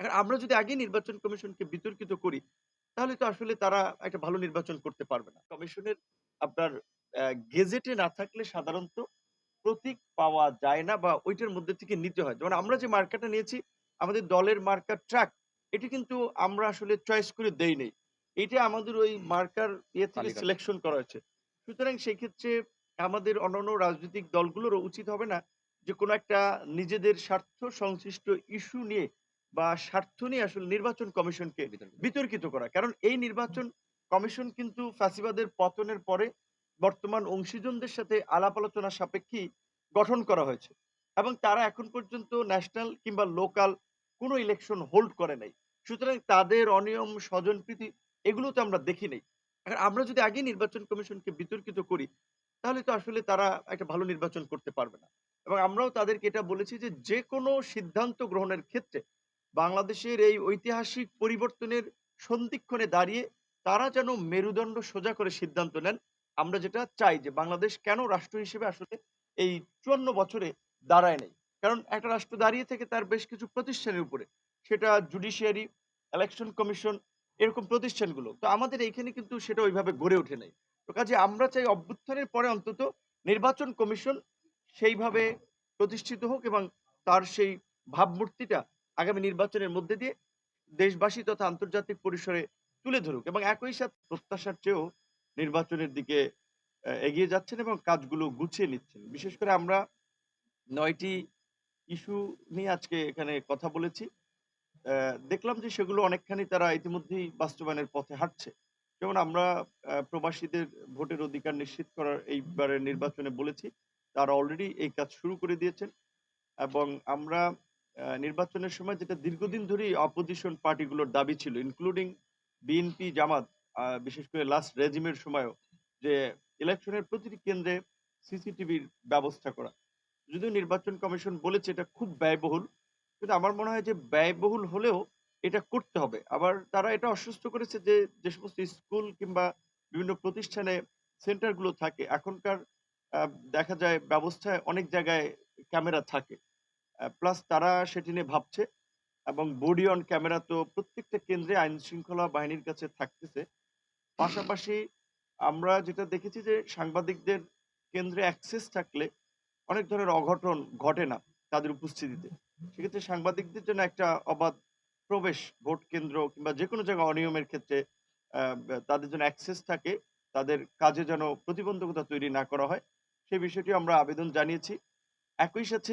এখন আমরা যদি আগেই নির্বাচন কমিশনকে বিতর্কিত করি, তাহলে তো আসলে তারা একটা ভালো নির্বাচন করতে পারবে না। কমিশনের আপনার গেজেটে না থাকলে সাধারণত প্রতীক পাওয়া যায় না বা ঐটার মধ্যে থেকে নিতে হয়। যেমন আমরা যে মার্কাটা নিয়েছি, আমাদের দলের মার্কা ট্রাক। এটি কিন্তু আমরা আসলে চয়েস করে দেই নেই এটা আমাদের ওই মার্কার ইয়ে থেকে সিলেকশন করা হয়েছে। সুতরাং সেক্ষেত্রে আমাদের অন্যান্য রাজনৈতিক দলগুলোরও উচিত হবে না যে কোনো একটা নিজেদের স্বার্থ সংশ্লিষ্ট ইস্যু নিয়ে বা স্বার্থ নিয়ে আসলে নির্বাচন কমিশনকে বিতর্কিত। করা। কারণ এই নির্বাচন কমিশন কিন্তু ফ্যাসিবাদের পতনের পরে বর্তমান অংশীজনদের সাথে আলাপ আলোচনা সাপেক্ষেই গঠন করা হয়েছে। এবং তারা এখন পর্যন্ত ন্যাশনাল কিংবা লোকাল কোনো ইলেকশন হোল্ড করে নাই। সুতরাং তাদের অনিয়ম, স্বজনপ্রীতি এগুলো তো আমরা দেখি নাই। এখন আমরা যদি আগেই নির্বাচন কমিশনকে বিতর্কিত করি, তাহলে তো আসলে তারা একটা ভালো নির্বাচন করতে পারবে না। এবং আমরাও তাদেরকে এটা বলেছি যে, যেকোনো সিদ্ধান্ত গ্রহণের ক্ষেত্রে বাংলাদেশের এই ঐতিহাসিক পরিবর্তনের সন্ধিক্ষণে দাঁড়িয়ে তারা যেন মেরুদণ্ড সোজা করে সিদ্ধান্ত নেন। আমরা যেটা চাই যে বাংলাদেশ কেন রাষ্ট্র হিসেবে আসলে এই ৫৪ বছরে দাঁড়ায় নাই। কারণ একটা রাষ্ট্র দাঁড়িয়ে থেকে তার বেশ কিছু প্রতিষ্ঠানের উপরে। সেটা জুডিশিয়ারি, ইলেকশন কমিশন এরকম প্রতিষ্ঠানগুলো। তো আমাদের এইখানে কিন্তু সেটা ওইভাবে গড়ে ওঠে নাই। তো কাজেই আমরা চাই অভ্যুত্থানের পরে অন্তত নির্বাচন কমিশন সেইভাবে প্রতিষ্ঠিত হোক এবং তার সেই ভাবমূর্তিটা আগামী নির্বাচনের মধ্যে দিয়ে দেশবাসী তথা আন্তর্জাতিক পরিসরে তুলে ধরুক এবং একই সাথে প্রত্যাশার চেয়েও নির্বাচনের দিকে এগিয়ে যাচ্ছেন এবং কাজগুলো গুছিয়ে নিচ্ছেন। বিশেষ করে আমরা ৯ টি ইস্যু নিয়ে আজকে এখানে কথা বলেছি। দেখলাম যে সেগুলো অনেকখানি তারা ইতিমধ্যেই বাস্তবায়নের পথে হাঁটছে। যেমন আমরা প্রবাসীদের ভোটের অধিকার নিশ্চিত করার এইবারের নির্বাচনে বলেছি। তারা অলরেডি এই কাজ শুরু করে দিয়েছেন। এবং আমরা নির্বাচনের সময় যেটা দীর্ঘদিন ধরেই অপোজিশন পার্টিগুলোর দাবি ছিল ইনক্লুডিং বিএনপি, জামাত বিশেষ করে লাস্ট রেজিমের সময়ও যে ইলেকশনের প্রতিটি কেন্দ্রে সিসিটিভির ব্যবস্থা করা। যদিও নির্বাচন কমিশন বলেছে এটা খুব ব্যয়বহুল। কিন্তু আমার মনে হয় যে ব্যয়বহুল হলেও এটা করতে হবে। আবার তারা এটা আশ্বস্ত করেছে যে, যে সমস্ত স্কুল কিংবা বিভিন্ন প্রতিষ্ঠানে সেন্টারগুলো থাকে এখনকার দেখা যায় ব্যবস্থায় অনেক জায়গায় ক্যামেরা থাকে। প্লাস তারা সেটি নিয়ে ভাবছে এবং বডি অন ক্যামেরা তো প্রত্যেকটা কেন্দ্রে আইনশৃঙ্খলা বাহিনীর কাছে থাকতেছে। পাশাপাশি আমরা যেটা দেখেছি যে সাংবাদিকদের কেন্দ্রে অ্যাক্সেস থাকলে অনেক ধরনের অঘটন ঘটে না তাদের উপস্থিতিতে। সেক্ষেত্রে সাংবাদিকদের জন্য একটা অবাধ প্রবেশ ভোট কেন্দ্র কিংবা যেকোনো জায়গায় অনিয়মের ক্ষেত্রে তাদের জন্য অ্যাক্সেস থাকে। তাদের কাজে যেন প্রতিবন্ধকতা তৈরি না করা হয়। সেই বিষয়টি আমরা আবেদন জানিয়েছি। একই সাথে